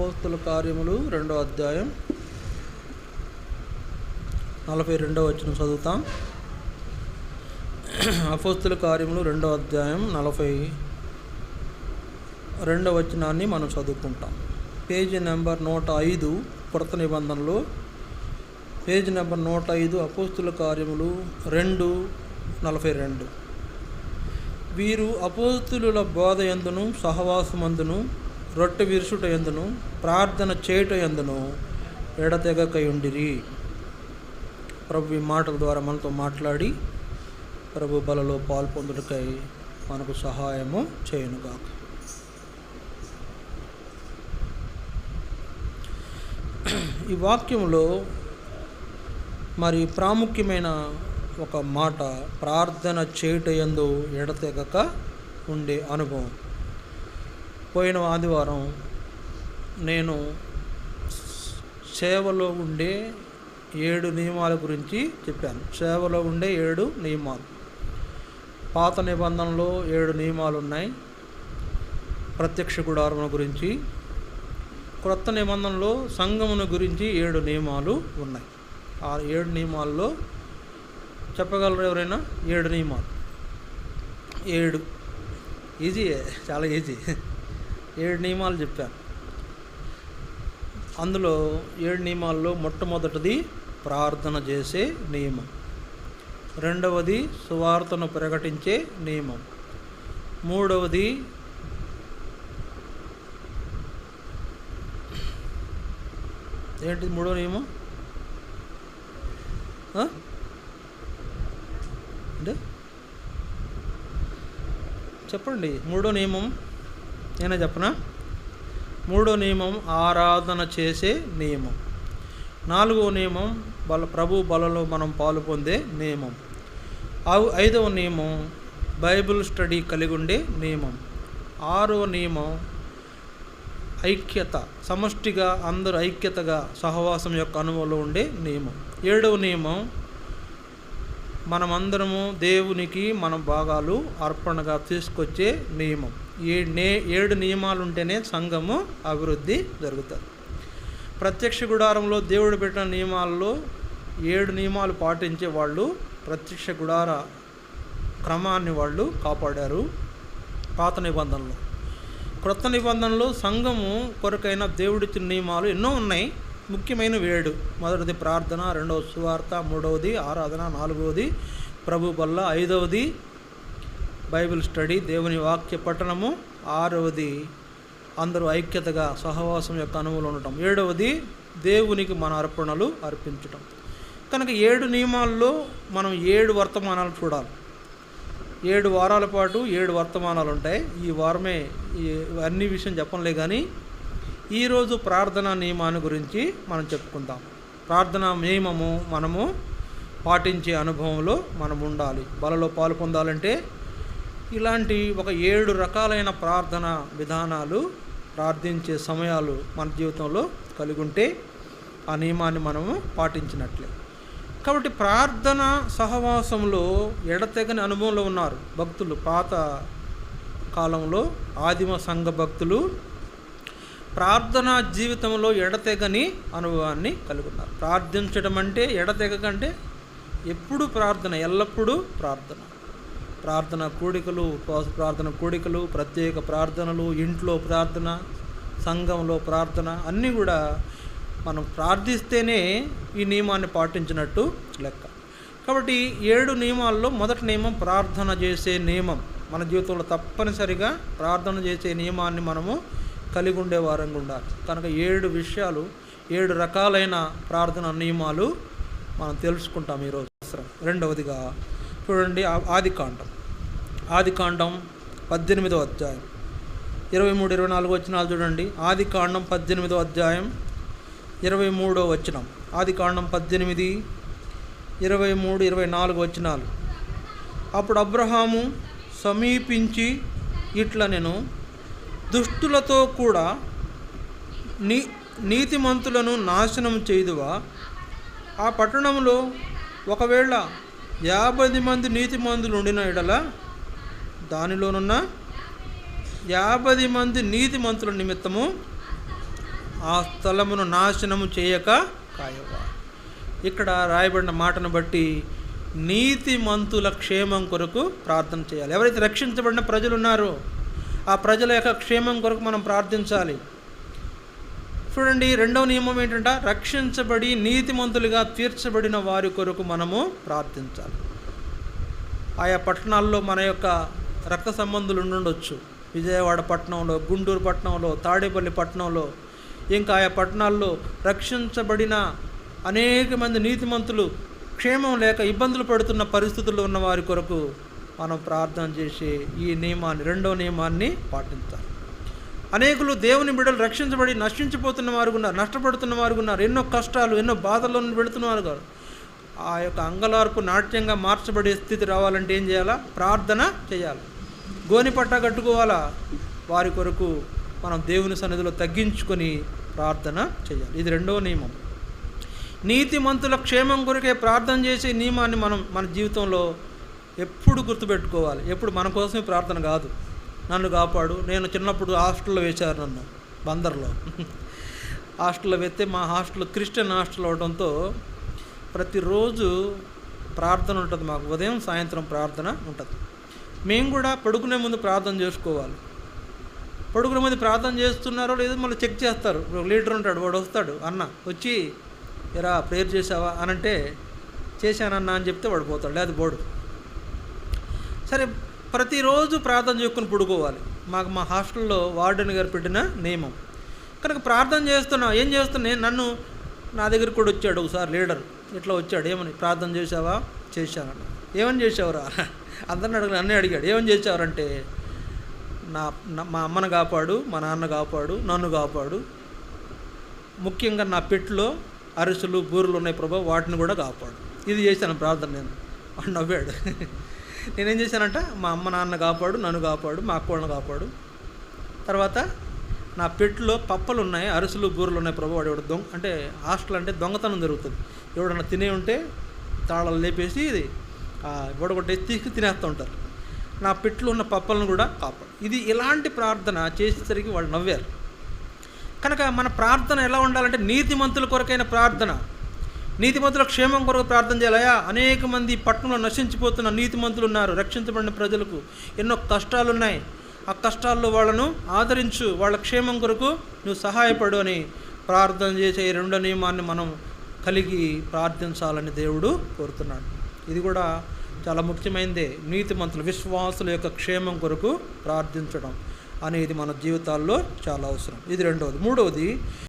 అపోస్తుల కార్యములు రెండో అధ్యాయం నలభై రెండవ వచ్చిన చదువుతాం. అపోస్తుల కార్యములు రెండో అధ్యాయం నలభై రెండవ వచనాన్ని మనం చదువుకుంటాం. పేజీ నెంబర్ నూట ఐదు కొరత నిబంధనలు. పేజీ నెంబర్ నూట ఐదు అపోస్తుల కార్యములు రెండు నలభై రెండు. వీరు అపోస్తుల బోధ ఎందును సహవాసమందును రొట్టె విరుసుట ఎందును ప్రార్థన చేయుట ఎందును ఎడతెగకయుండిరి. ప్రభు ఈ మాటల ద్వారా మనతో మాట్లాడి ప్రభు బలలో పాల్పొందుటకై మనకు సహాయము చేయనుగాక. ఈ వాక్యంలో మరి ప్రాముఖ్యమైన ఒక మాట ప్రార్థన చేయుట ఎందు ఎడతెగక ఉండే అనుభవం. పోయిన ఆదివారం నేను సేవలో ఉండే ఏడు నియమాల గురించి చెప్పాను. సేవలో ఉండే ఏడు నియమాలు. పాత నిబంధనలో ఏడు నియమాలు ఉన్నాయి ప్రత్యక్ష గుడారముల గురించి క్రొత్త నిబంధనలో సంఘమును గురించి ఏడు నియమాలు ఉన్నాయి. ఆ ఏడు నియమాల్లో చెప్పగలరు ఎవరైనా? ఏడు నియమాలు. ఏడు. ఈజీ చాలా ఈజీ. ఏడు నియమాలు చెప్పాను. అందులో ఏడు నియమాల్లో మొట్టమొదటిది ప్రార్థన చేసే నియమం. రెండవది సువార్తను ప్రకటించే నియమం. మూడవది ఏంటి మూడో నియమం? అంటే చెప్పండి. మూడో నియమం నేను చెప్పనా? మూడో నియమం ఆరాధన చేసే నియమం. నాలుగో నియమం బల ప్రభు బలలో మనం పాలు పొందే నియమం. ఐదవ నియమం బైబిల్ స్టడీ కలిగి ఉండే నియమం. ఆరవ నియమం ఐక్యత సమష్టిగా అందరూ ఐక్యతగా సహవాసం యొక్క అనుభవంలో ఉండే నియమం. ఏడవ నియమం మనమందరము దేవునికి మన భాగాలు అర్పణగా తీసుకొచ్చే నియమం. నే ఏడు నియమాలు ఉంటేనే సంఘము అభివృద్ధి జరుగుతుంది. ప్రత్యక్ష గుడారంలో దేవుడు పెట్టిన నియమాల్లో ఏడు నియమాలు పాటించే వాళ్ళు ప్రత్యక్ష గుడార క్రమాన్ని వాళ్ళు కాపాడారు పాత నిబంధనలు. క్రొత్త నిబంధనలు సంఘము కొరకైన దేవుడిచ్చిన నియమాలు ఎన్నో ఉన్నాయి. ముఖ్యమైన వేడు మొదటిది ప్రార్థన రెండవది సువార్త మూడవది ఆరాధన నాలుగవది ప్రభు బల్ల ఐదవది బైబిల్ స్టడీ దేవుని వాక్య పఠనము. ఆరవది అందరూ ఐక్యతగా సహవాసం యొక్క అనువులు ఉండటం. ఏడవది దేవునికి మన అర్పణలు అర్పించటం. కనుక ఏడు నియమాల్లో మనం ఏడు వర్తమానాలు చూడాలి. ఏడు వారాల పాటు ఏడు వర్తమానాలు ఉంటాయి. ఈ వారమే అన్ని విషయం చెప్పలే కానీ ఈరోజు ప్రార్థనా నియమాన్ని గురించి మనం చెప్పుకుందాం. ప్రార్థనా నియమము మనము పాటించే అనుభవంలో మనం ఉండాలి. బలలో పాలు పొందాలంటే ఇలాంటి ఒక ఏడు రకాలైన ప్రార్థన విధానాలు ప్రార్థించే సమయాలు మన జీవితంలో కలిగి ఉంటే ఆ నియమాన్ని మనము పాటించినట్లే. కాబట్టి ప్రార్థన సహవాసంలో ఎడతెగని అనుభవంలో ఉన్నారు భక్తులు. పాత కాలంలో ఆదిమ సంఘ భక్తులు ప్రార్థనా జీవితంలో ఎడతెగని అనుభవాన్ని కలిగి ఉన్నారు ప్రార్థించడం అంటే ఎడతెగకంటే ఎప్పుడు ప్రార్థన ఎల్లప్పుడూ ప్రార్థన. ప్రార్థన కూడికలు ఉపవాస ప్రార్థన కూడికలు ప్రత్యేక ప్రార్థనలు ఇంట్లో ప్రార్థన సంఘంలో ప్రార్థన అన్నీ కూడా మనం ప్రార్థిస్తేనే ఈ నియమాన్ని పాటించినట్టు లెక్క. కాబట్టి ఏడు నియమాల్లో మొదటి నియమం ప్రార్థన చేసే నియమం. మన జీవితంలో తప్పనిసరిగా ప్రార్థన చేసే నియమాన్ని మనము కలిగి ఉండే వారంగా ఉండాలి. కనుక ఏడు విషయాలు ఏడు రకాలైన ప్రార్థన నియమాలు మనం తెలుసుకుంటాం ఈరోజు. రెండవదిగా చూడండి ఆది కాండం. ఆది కాండం పద్దెనిమిదో అధ్యాయం. ఇరవై మూడు ఇరవై నాలుగు వచనాలు చూడండి. ఆది కాండం పద్దెనిమిదో అధ్యాయం ఇరవై మూడో వచనం. ఆది కాండం పద్దెనిమిది ఇరవై మూడు ఇరవై నాలుగు వచనాలు. అప్పుడు అబ్రహాము సమీపించి ఇట్లా నేను దుష్టులతో కూడా నీ నీతిమంతులను నాశనం చేయుదువా? ఆ పట్టణంలో ఒకవేళ యాభై మంది నీతిమంతులు ఉండిన ఎడల దానిలోనున్న యాభై మంది నీతిమంతుల నిమిత్తము ఆ స్థలమును నాశనము చేయక కాయవా. ఇక్కడ రాయబడిన మాటను బట్టి నీతిమంతుల క్షేమం కొరకు ప్రార్థన చేయాలి. ఎవరైతే రక్షించబడిన ప్రజలు ఉన్నారో ఆ ప్రజల యొక్క క్షేమం కొరకు మనం ప్రార్థించాలి. చూడండి రెండవ నియమం ఏంటంటే రక్షించబడి నీతిమంతులుగా తీర్చబడిన వారి కొరకు మనము ప్రార్థించాలి. ఆయా పట్టణాల్లో మన యొక్క రక్త సంబంధులు ఉండుండొచ్చు. విజయవాడ పట్టణంలో గుంటూరు పట్టణంలో తాడేపల్లి పట్టణంలో ఇంకా ఆయా పట్టణాల్లో రక్షించబడిన అనేక మంది నీతిమంతులు క్షేమం లేక ఇబ్బందులు పడుతున్న పరిస్థితుల్లో ఉన్న వారి కొరకు మనం ప్రార్థన చేసి ఈ నియమాన్ని రెండవ నియమాన్ని పాటించాలి. అనేకులు దేవుని బిడ్డలు రక్షించబడి నశించిపోతున్న వారు ఉన్నారు నష్టపడుతున్న వారు ఉన్నారు ఎన్నో కష్టాలు ఎన్నో బాధల్లో పెడుతున్నారు కాదు ఆ యొక్క అంగలార్పు నాట్యంగా మార్చబడే స్థితి రావాలంటే ఏం చేయాలా? ప్రార్థన చేయాలి. గోని పట్ట కట్టుకోవాలా? వారి కొరకు మనం దేవుని సన్నిధిలో తగ్గించుకొని ప్రార్థన చేయాలి. ఇది రెండవ నియమం. నీతిమంతుల క్షేమం కొరకే ప్రార్థన చేసే నియమాన్ని మనం మన జీవితంలో ఎప్పుడు గుర్తుపెట్టుకోవాలి. ఎప్పుడు మన కోసమే ప్రార్థన కాదు. నన్ను కాపాడు. నేను చిన్నప్పుడు హాస్టల్లో వేశారు నన్ను బందర్లో. హాస్టల్లో వేస్తే మా హాస్టల్ క్రిస్టియన్ హాస్టల్ అవడంతో ప్రతిరోజు ప్రార్థన ఉంటుంది మాకు. ఉదయం సాయంత్రం ప్రార్థన ఉంటుంది. మేము కూడా పడుకునే ముందు ప్రార్థన చేసుకోవాలి. పడుకునే ముందు ప్రార్థన చేస్తున్నారో లేదో మళ్ళీ చెక్ చేస్తారు. ఒక లీడర్ ఉంటాడు వాడు వస్తాడు అన్న వచ్చి ఇరా ప్రేయర్ చేసావా అని అంటే చేశానన్నా అని చెప్తే వాడు పోతాడు లేదు పోడు. సరే ప్రతిరోజు ప్రార్థన చేసుకుని పడుకోవాలి. మాకు మా హాస్టల్లో వార్డెన్ గారు పెట్టిన నియమం. కనుక ప్రార్థన చేస్తున్నా ఏం చేస్తున్నా నన్ను నా దగ్గరికి కూడా వచ్చాడు ఒకసారి లీడర్. ఇట్లా వచ్చాడు ఏమని ప్రార్థన చేసావా చేశానన్న. ఏమని చేసావురా అందరిని అడిగిన నన్నే అడిగాడు ఏమని చేసావరంటే నా నా- మా అమ్మను కాపాడు మా నాన్న కాపాడు నన్ను కాపాడు. ముఖ్యంగా నా పెట్టులో అరిసెలు బూరెలు ఉన్నాయి ప్రభా వాటిని కూడా కాపాడు. ఇది చేశాను ప్రార్థన నేను. వాడు నవ్వాడు. నేనేం చేశానంట? మా అమ్మ నాన్న కాపాడు నన్ను కాపాడు మా అక్కలను కాపాడు. తర్వాత నా పెట్టులో పప్పలు ఉన్నాయి అరిసెలు బూరలు ఉన్నాయి ప్రభు వాడు ఎవడు దొంగ అంటే హాస్టల్ అంటే దొంగతనం జరుగుతుంది. ఎవడన్నా తినే ఉంటే తాళాలు లేపేసి ఇది గొడగొట్టేసి తీసుకు తినేస్తూ ఉంటారు. నా పెట్టులో ఉన్న పప్పలను కూడా కాపాడు. ఇది ఇలాంటి ప్రార్థన చేసేసరికి వాళ్ళు నవ్వారు. కనుక మన ప్రార్థన ఎలా ఉండాలంటే నీతిమంతుల కొరకైన ప్రార్థన. నీతిమంతుల క్షేమం కొరకు ప్రార్థన చేయాలయా అనేక మంది పట్టణంలో నశించిపోతున్న నీతిమంతులు ఉన్నారు. రక్షించబడిన ప్రజలకు ఎన్నో కష్టాలు ఉన్నాయి ఆ కష్టాల్లో వాళ్ళను ఆదరించు. వాళ్ళ క్షేమం కొరకు నువ్వు సహాయపడు అని ప్రార్థన చేసే ఈ రెండో నియమాన్ని మనం కలిగి ప్రార్థించాలని దేవుడు కోరుతున్నాడు. ఇది కూడా చాలా ముఖ్యమైనదే. నీతిమంతులు విశ్వాసుల యొక్క క్షేమం కొరకు ప్రార్థించడం అనేది మన జీవితాల్లో చాలా అవసరం. ఇది రెండవది. మూడవది